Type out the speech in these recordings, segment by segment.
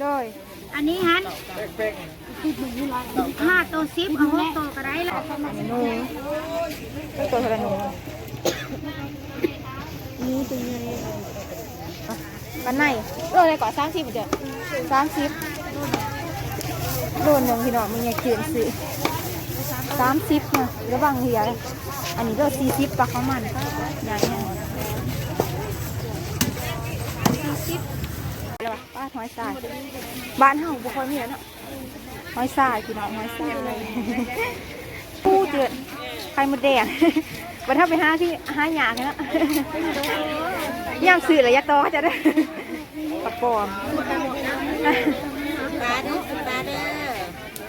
โดยอันนี้ฮันห้าตัวซิปเอาหกตัวก็ได้ละอันนี้หนูก็ตัวเท่าไหร่หนูนี่ตัวใหญ่กันไหนโลอะไรก่อนสามสิบเจ้ะสามสิบโลหนึ่งพี่น้องมึงอยากเกินสิสามสิบนะระวังเหียอันนี้โลสี่สิบปลาข้าวมันใหญ่แน่สี่สิบ แล้วป้าหอยทรายบ้านเฮาบุคคลมีแล้วเนาะหอยทรายพี่น้องหอยทรายปูเจือไข่มดแดงวันถ้าไปห้าที่ห้าหยากันเนาะย่างสื่อระยะต่อจะได้กระป๋อมปลาด้อปลาเด้อ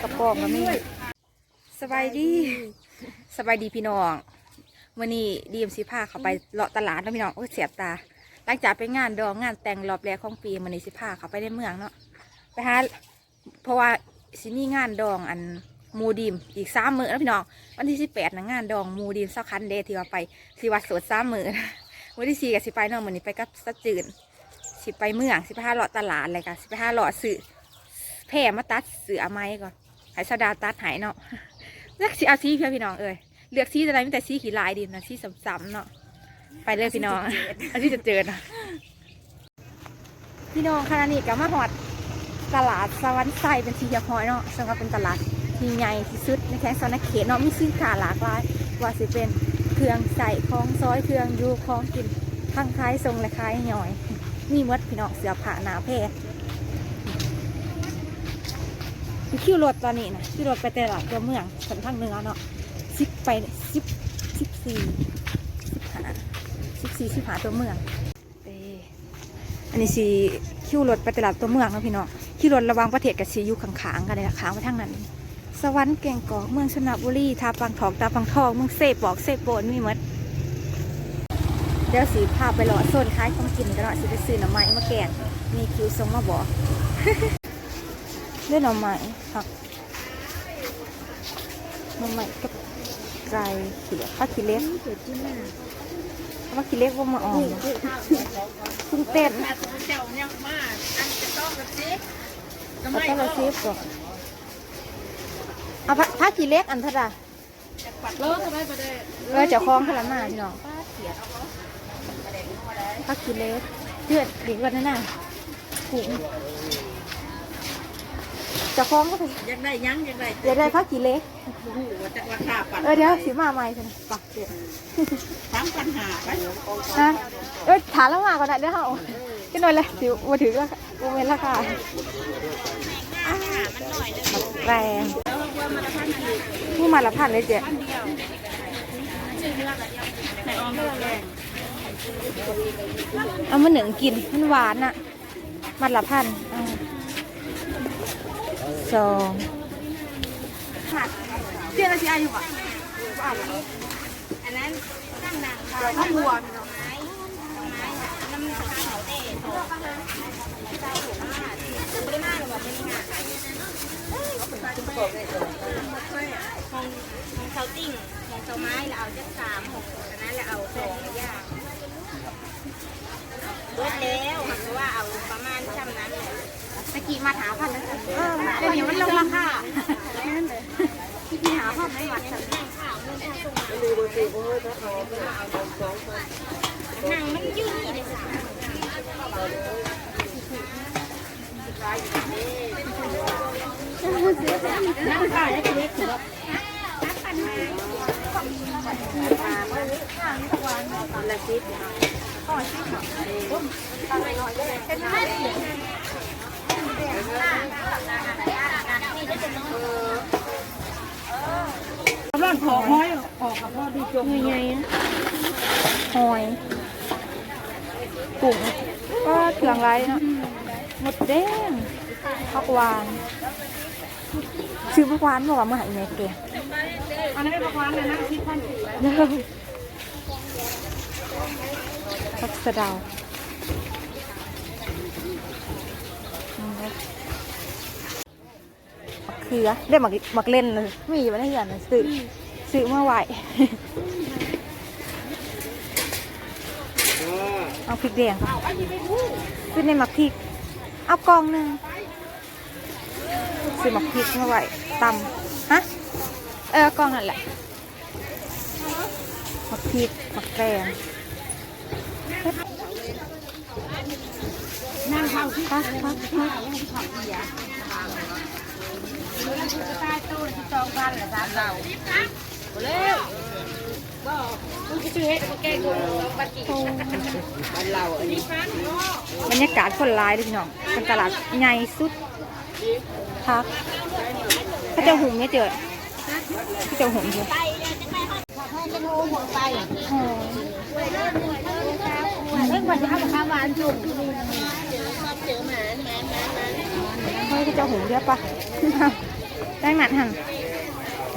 กระป๋อมมันมีสบายดีสบายดีพี่น้องวันนี้ดีมซีพาเขาไปเลาะตลาดแล้วพี่น้องโอ้เสียบตา ลังจากไปงานดองงานแต่งรอบแรกของปีมันในสิพาเขาไปในเมืองเนาะไปหาเพราะว่าสิมีงานดองอันมูดีมอีกสามมือแล้วพี่น้องวันที่สิบแปดนะงานดองมูดีมเศร้าคันเดที่ว่าไปที่วัดสวนสามมื้อวันที่สี่กับสิไปเนาะมื้อนี้ไปกับสัจืนสิไปเมืองสิไปหาเลาะตลาดอะไรกันสิไปหาเลาะสื่อแพร่มาตัดเสือไม้ก่อนหายสดาตัดหายเนาะเลือกสีเอาสีเพื่อพี่น้องเอ้ยเลือกสีอะไรไม่แต่สีขีลายดีนะสีซ้ำๆเนาะ ไปเลยพี่น้อง อันที่จะเจอนะพี่น้องขณะนี้ก็มาหอดตลาดสวรรค์ไซเป็นที่เรียบร้อยเนาะซึ่งก็เป็นตลาดที่ใหญ่ที่สุดในแข้งสวนเขตเนาะมีสินค้าหลากหลายว่าสิเป็นเครื่องใส่ของซอยเครื่องอยูของกินทั้งคล้ายทรงและคล้ายหน่อยมีหมดพี่น้องเสือผ้าหนาแพร่มีคิวรถตอนนี้นะคิวรถไปตลาดตัวเมืองสันทางเหนือเนาะสิบไปสิบสิบสี่สิบห้า สิบสี่สิบห้าตัวเมืองเอ้อันนี้สีคิวรถไปตลาดตัวเมืองนะพี่น้องคิวรถระวังประเทศกับสีอยู่ข้างๆกันเลยนะข้างไปทางนั้น สวรรค์แก่งกอกเมืองชนบุรีทาปังทองตาปังทองเมืองเซปบอกเซโปนมีหมดเดี๋ยวสีพาไปหล่อโซนคล้ายของกินกันหน่อยสิไปซื้อหน่อไม้มาแกงมีคิวทรงมาบอกเล่นหน่อไม้ผักหน่อไม้กับไก่ขี้เล็กผักขี้เล็ก ผักขี้เหล็กว่ามาอ่อนคุ้งเต้นเจ้าเนี่ยมาอันจะต้องกับซิปเอาต้นละสิบก่อนเอาผักผักขี้เหล็กอันเท่าไหร่เลิกทำไมประเดี๋ยวเออเจ้าของขนาดมาพี่น้องพักกิเลสเดือดดีกว่านั้นน่ะถุง เจ้าของก็ไปอยากได้ยังอยากได้เดี๋ยวได้พักกิเลสหูว่าจะราคาปั่นเออเดี๋ยวสิมาใหม่สิปักเดี๋ยวสามปัญหาไปนะเออถามแล้วมาก่อนนะเดี๋ยวเอาก็นอนเลยสิมาถือก็วงเว้นราคาแรงผู้มาละพันเลยเจ๊เอามาหนึ่งกินมันหวานอะ มัดละพันอ่า สองเจ้าหน้าที่อายุอะอันนั้นตั้งนางข้าวบัวน้ำเขาเต้โถบริมาหรือว่าบริมาของของเสาติ้งของเสาไม้แล้วเอาจักสามของอันนั้นแล้วเอาสองอย่างเบิดแล้วเพราะว่าเอาประมาณช่ำนั้นเลย ตะกี้มาหามพันแล้วเดี๋ยวนี้มันลงราคาพี่หาพันไม่หวัดฉันหนังมันยืดนี่เลยสามนั่งขายได้เล็กถือว่าละสิบ ร้อนขอห้อยออกกับพ่อดีจงยังไงหอยกุ้งก็เถื่องไรเนาะหมดแดงผักหวาน ซื้อผักหวานบอกว่ามาหาอีแม่แกอันนี้เป็นประมาณเลยนะที่พันสี่เด้อผักสะเดาวอืมมะ เขือได้หมักหมักเล่นเลยมีอยู่ในเหือนน่ะซื้อซื้อมาไหวเอาพริกแดงค่ะซื้อในหมักพริก เอากล่องหนึ่งซื้อหมักพริกมาไว้ตำฮะเออกล้องนั่นแหละหมักพริกหมักแกงนั่งเข้าที่พักพักพัก ใต้ตู้ที่จองบ้านเหรอครับเราเร็วก็คุณจะชื่อเฮ็ดก็แกงกุ้งบัตรกี่บ้านเราอันนี้บรรยากาศคนร้ายเลยพี่น้องเป็นตลาดใหญ่สุดพักพระเจ้าหุงเนี่ยเจอพระเจ้าหุงเจอจะโทรหัวไปอ๋อเรื่องวันจะเอาข้าวหวานจุ่มเฮ้ยพระเจ้าหุงเยอะปะ ได้หนัดหัน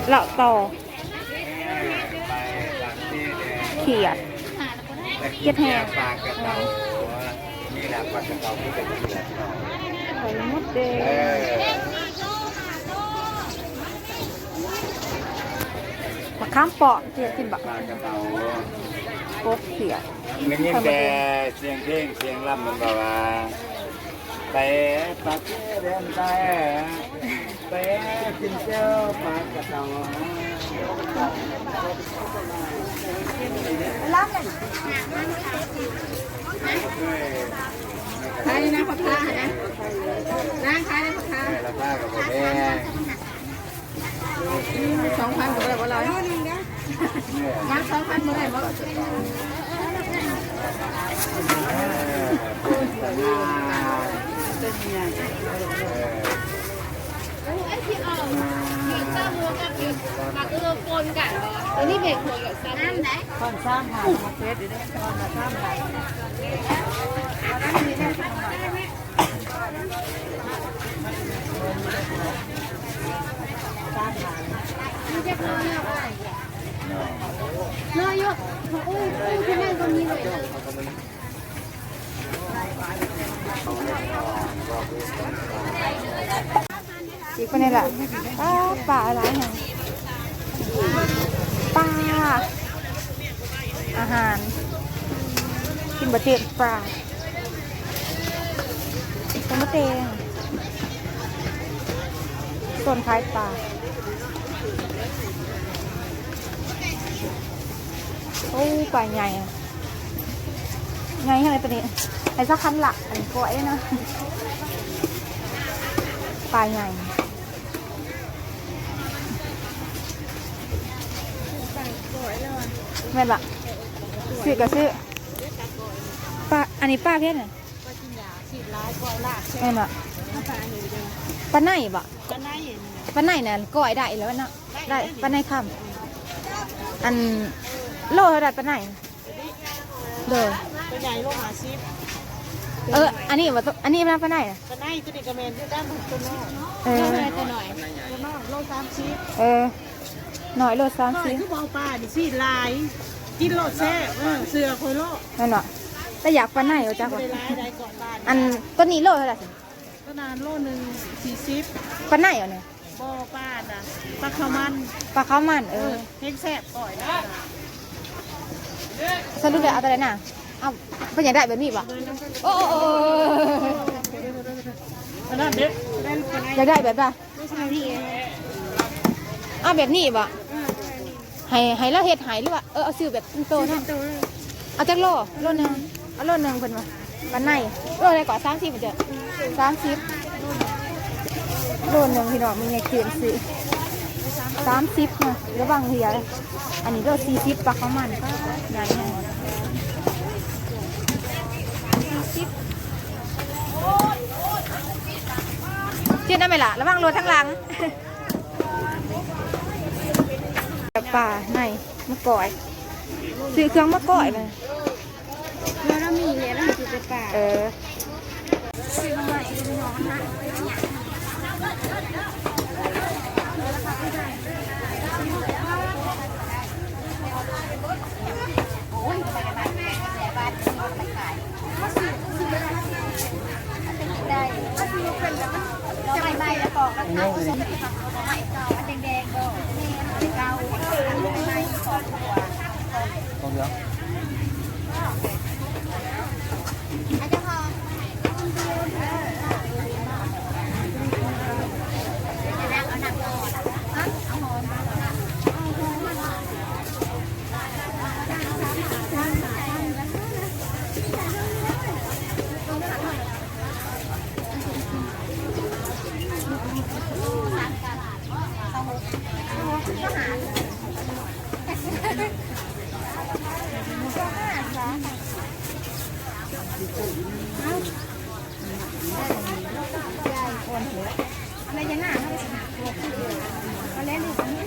เลาะต่อเขียดเขียดแห้งปลากระเตานี่แหละปลากระเตาที่เป็นที่แหละไข่มดแดงมะขามเปาะเขียดกินบักปลากระเตากบเขียดไม่ยินแต่เสียงเพลงเสียงลำมันบอกว่าแต่ปาเรียนแต่แต่กินเจ้าปลากระเตาขายนะพ่อค้านะร้านขายนะพ่อค้าแต่ ละป้ากับผมเองสองพันก็ได้บ่ร้อยมาสองพันเมื่อไหร่บ่สัญญาอันนี้เบรก หัวกับซ้ำไหนก่อนซ้ำค่ะมาเฟส เดี๋ยวได้ก่อนมาซ้ำค่ะอีกคนนี้แหละป้าป่าอะไรหยังปลาอาหาร กินบะเจ็บปลาตมะเตงส่วนคล้ายปลาโอ้ปลาใหญ่อะใหญ่อะไรตัวนี้ไอ้สักคันหลักอันก้อยนะปลาใหญ่ แม่นละซื้อก็ซื้อปลาอันนี้ปลาเพชรน่ะแม่นละปลาไหนบ่ก็ได้ปลาไหนน่ะก้อยได้แล้วเนาะได้ปลาไหนคำอันโลเท่าไหรปลาไหนเด้อตัวใหญ่โลหะซิปเอออันนี้ว่าตัวอันนี้มันปลาไหนน่ะก็ได้ตัวนี้กระเมนที่ด้านตัวนอกเออตัวหน่อยตัวนอกโลสามซิปเออ หน่อยโลสามก็สิบคือเบาปลาดิสิลายกินโลแซ่เสือคอยโลนั่นเนาะแต่อยากปลาไหนเอาจักไปว่าลายใดก่อนบ้านอันต้นนี้โลเท่าไหร่สิก็นานโลหนึ่งสี่สิบปลาไหนเอาเนี่ยบ่อปลาน่ะปลาขาวมันปลาข้าวมันเอเอออเฮงแซ่บก่อยนะสรุปเลยเอาตัวไหนน่ะเอาเป็นอย่างได้แบบนี้ปะโอ้โอ้โอ้โอ้อันนั้นเด็กได้คนไหนอยากได้แบบป่ะไม่ใช่ที่เอาแบบนี้ปะ ให้ให้เราเฮ็ดให้หรือว่าเออเอาซื้อแบบโตๆเนาะตัวเลยเอาจักโลโลหนึงเอาโลหนึงเพิ่นมาปลาไหนโลอะไรก่อนสามสิบเจ้ะสามสิบโลหนึงพี่น้องมีไงเขียนสิสามสิบนะระวังเหียอันนี้โลสี่สิบปลาข้าวมันก็ใหญ่แน่ชื่อนั่นไหมล่ะระวังรถทั้งหลัง ป่าในมะกอยซื้อเครื่องมะกอยมาแล้วเรามีเนี่ยเราซื้อจาป่าเออซื้อมาใหม่น้องนะได้ก็คือเป็นแบบใบใบแล้วก็กระทะผสม่แกับไม่เก่าอันแดง Còn gì không? Hãy subscribe cho không bỏ lỡ อะไรจะหน้าเขาไปสมัครตัวคู่เดียวมาเล่นดูกันนี่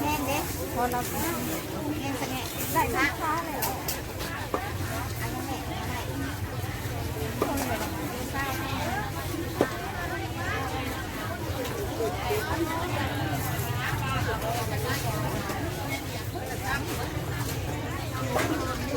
แม่เด็กพอเราแม่แสดงได้ละ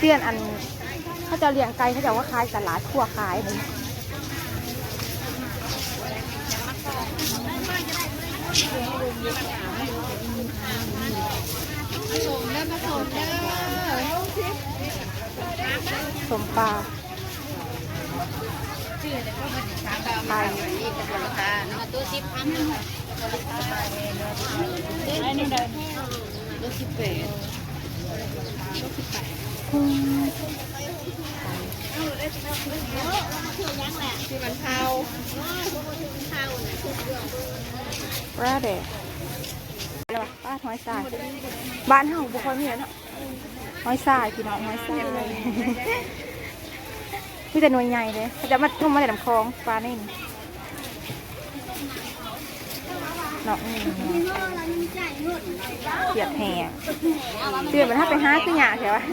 เตี้ยนอันเขาจะเลี้ยงไก่เขาจะว่าขายตลาดทั่วขายเลยสมปลาไข่ตัวสิบพันไอ้นี่เดินตัวสิบแปด ที่มันเทาปลาเด็กแล้วป้าหอยทรายบ้านเฮาบุคคลมีเนาะหอยทรายพี่น้องหอยทรายมีแต่หน่วยใหญ่เลยเขาจะมาทุ่มมาแต่ลำคลองปลาเน่นเนาะเกียดแห่เดือนมันถ้าไปหาคือหยาใช่ปะ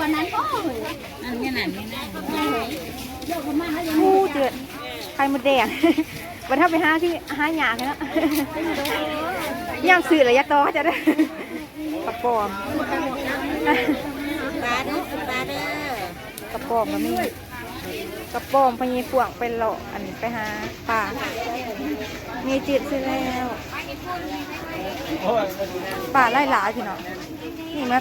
วันนั้นก็อันนี้นั่นนี่นั่นผู้เจือดไข่มดแดงวันถ้าไปหาที่หาหยาเนาะย่ามสื่อระยะต่อจะได้กระปอมปลาเด้อปลาเด้อกระปอมก็มีกระปอมพญีกวงไปเลาะอันไปหาป่ามีจืดซื้อแล้ว ป่าไล่หลายพี่น้องนี่มา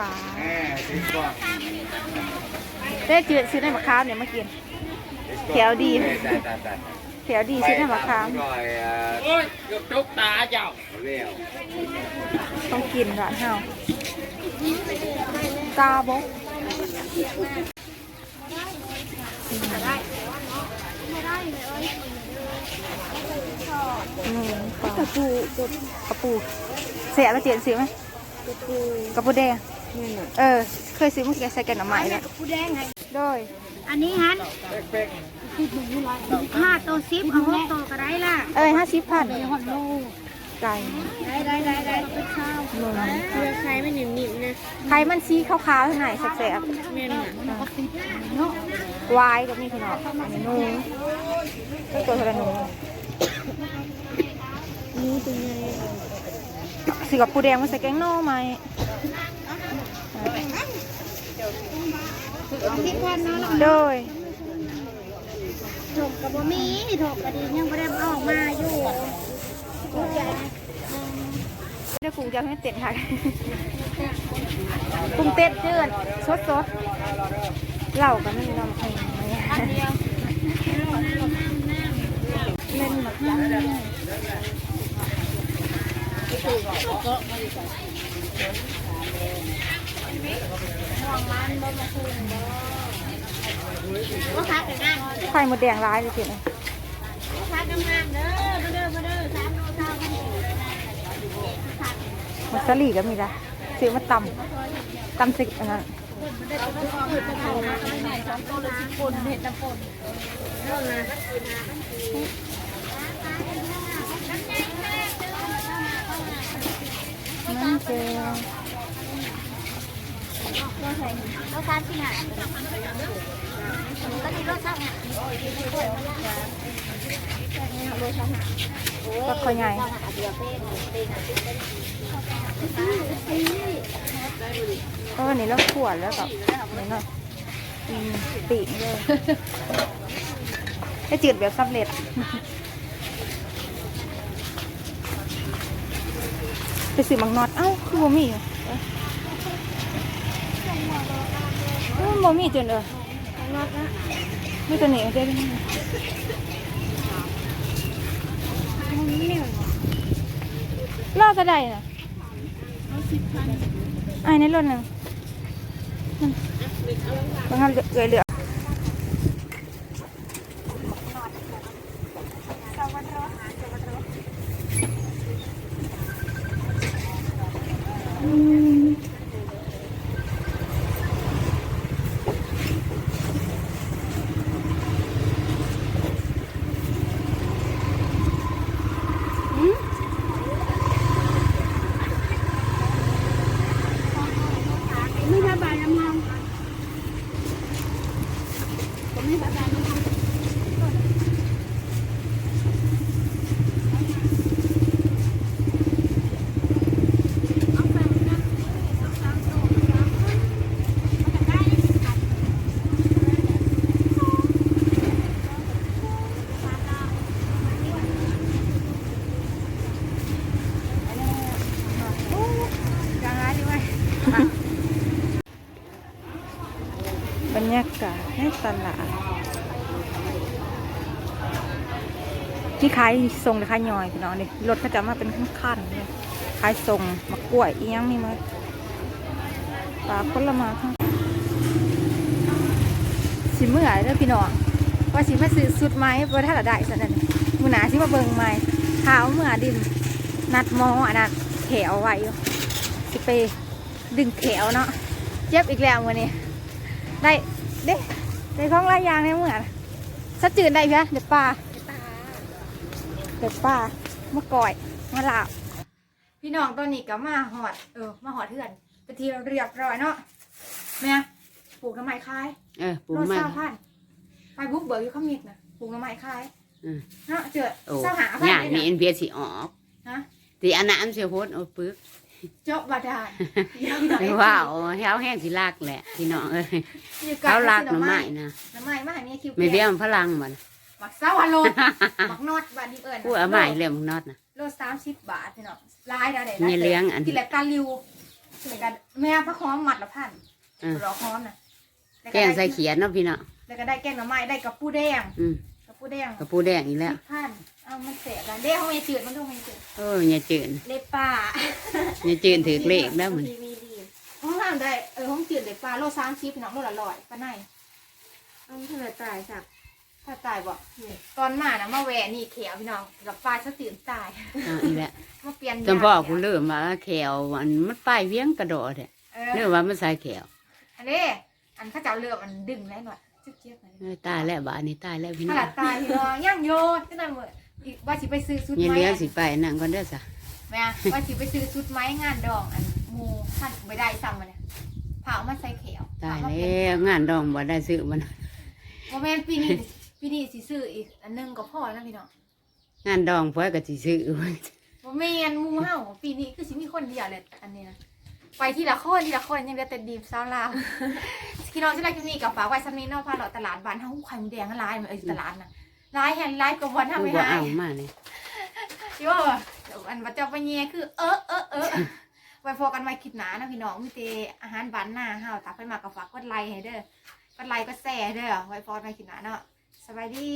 ป่าแม่สิบกว่าได้จืดซื้อในมะขามเนี่ยมากินแถวดีตายตายตายแถวดีซื้อในมะขามไปตร้อยอะโอ้ยเกือบจุกตาเจ้าเร็วต้องกินร้านเฮาตาบ กอืมกระปูกระปูเสียแล้วเจียนซื้อไหมกระปูแดงเออ เคยซื้อเมื่อกี้ใส่แกงหน่อไม้แล้วผู้แดงไงโดยอันนี้ฮันห้าตัวสิบเอาหกตัวก็ได้ล่ะ เอ้ยห้าสิบพันเดี๋ยวหอดโลไก่ได้ได้ได้ได้เป็นข้าวหนึ่งเพื่อใครไม่หนิ่มๆนะไข่มันซีขาวๆเท่าไหร่แสบแม่นอะๆ วายก็มีพี่น้องอันนี้หนูไม่ตัวเท่าไหร่หนูนี่เป็นไงสือกับปูแดงมาใส่แกงน่อไม้สิบพันเนาะโดยถกกับบะมีถกกระดียังไม่ได้ออกมาอยู่ได้ปรุงจะให้เต็ดค่ะปรุงเต็ดเจือนสดสด เหล่ากันนี่น้ำเองเล่นแบบนั้นก็พักกันนะไข่มดแดงร้ายเลยเจ๊ก็พักกันงาเด้อมาเด้อมาเด้อสามโลเท่ากันมัสลีก็มีละซื้อมาตำตำสิอันนั้น สองตัวเลยสิบคนเห็ดตะปนเรื่องนะนั่นเจอก็ทานที่ไหนก็ดีรสชาติก็คอยใหญ่ ก็นเป็นก็วันนี้เราขวดแล้วกับนี่เนาะอืมปีกเลยให้จืดแบบสำเร็จไปซื้อมังนอดเอ้าคือบ่มีอะเอ้าบ่มีจนเออนี่ตัวนี้ได้ไหมรอบจะได้นะ ไอ้ในรถหนึ่งนั่นบางครั้งเหลือเหลืออืม ไม่ระบายน้ำมัน ผมไม่ระบายน้ำมัน จังไรดีไหมบรรยากาศในตลาดนี่ ขายทรงหรือขายย่อยพี่น้องนี่รถเขาจะมาเป็นขั้นๆเลยขายทรงมะกล้วยอียังนี่มาปลาคนละมาทั้งสิเมื่อยเด้อพี่น้องว่าสิมาซื้อสุดไม้บ่ถ้าละได้ซะนั่นมือหนาสิมาเบิ่งไม้เท้าเมื่อดินนัดมออันนั้นแขวไว้อยู่สิไปดึงแขวเนาะเจ็บอีกแล้ววันนี้ ได้เด้ได้ของหลายอย่างในเมื่อน่ะสะจืดได้เพียเด็ดปลา เด็ดปลามาก่อยมาลาบพี่น้องตอนนี้ก็มาหอด เออมาหอดเถื่อนไปทีเรียบร้อยเนาะแม่ปลูกน้ำไม้คายเออปูโลมาเศร้าพันไปบุกเบิกอยู่ข้ามิกนะปลูกน้ำไม้คายอืม เนาะเจอโอ้เศร้าหาพันย่างเลยนี่นะ เอ็นเบียสิออกฮะ ตีอันนั้นเสียโพดเอาปึกเจาะบาดาลหรือว่าเอาเฮาแห้งสิลากแหละพี่น้องเอ้ยอยู่บเขาลากหหน่อไม้นะน้ำไม้มาให้เมียคิวไม่เบี้ยมพลังมัน หมักเศร้าฮัลโหลหมักนอดบาดดีเอิญพูดเอาไม้เรื่องมึงนอดนะโลสามสิบบาทพี่น้องลายได้มีเลี้ยงอันกินแหลกกาลิวกินแหลกกาแม่พระคอมหมัดละพันเออรอคอมนะล้วแกงใส่เขียนเนาะพี่น้องแล้วก็ได้แกงหน่อไม้ได้กับปูแดงอืมกับปูแดงกระปูแดงอีกแล้วสิบพันเอามันเสียกันเด้เขาไม่จืดมันต้องไม่จืดโอ้ยอย่าจืดเล็บป่าอย่าจืดถือเลขแล้วมันมีมีดีห้องน้ำได้เออห้องจืดเล็บป่าโลสามสิบน้องโลละร้อยป้าไหนเอาเท่าไหร่ตายสัก ถ้าตายบอกตอนมานะมาแหวนี่เขียวพี่น้องกับปลายสะตื่นตายอ่าอีกแล้วมาเปลี่ยนจนพ่อกูเลยเริ่มมาแขวมันมันป้ายเวียงกระโดดเนี่ยเออเริ่มว่ามันใส่แขวอันนี้อันเข้าเจ้าเลือกมันดึงได้หน่อยจิ๊บเจี๊ยบหน่อยเอ้ยตายแล้วบ้านนี้ตายแล้วพี่ขน้อนาดงตายพี่น้องย่างโยนที่นั่นเหมือนอีกว่าสิไปซื้อชุดอย่าไม้ เลี้ยงอันสิไปนั่งก่อนเด้อจ้ะแม่ว่าสิไปซื้อชุดไม้งานดองอันหมูท่านไม่ได้ซ้ำมาเนี่ยเผามาใส่เขียวตายเผมแล้วงานดองบ่ได้ซื้อมัน โมเมนต์ปีนี้ ปีนี้สิซื้ออีกอันหนึงก็พอแล้วพี่น้องงานดองเพื่อก็สิซื้อโมเมนต์หมูเฮาปีนี้คือสิมีคนเดียวเลยอันนี้นะไปทีละคนทีละคนยังเหลือแต่ดีมซาวลาวพี่น้องที่รักคลิปนี้กับฝากไว้ซ้ำนี้เนอกพาเราตลาดบ้านเฮาไข่มดแดงลายมันเอออยู่ตลาดน่ะลายแห่งลายกว่าวันทำกูไม่บ่ได้ เอามาเลยโย่เดี๋ยวอันว่าเจะไปเงียคือ เออเออเออไว้พอกันไว้คลิปหนานะพี่น้องมีแต่อาหารบ้านหน้าเฮาตากไปมากับฝากกดไลค์ให้เด้อกดไลค์กดแชร์ให้เด้อไว้พอกันไว้คลิปหนาเนาะ สบายดี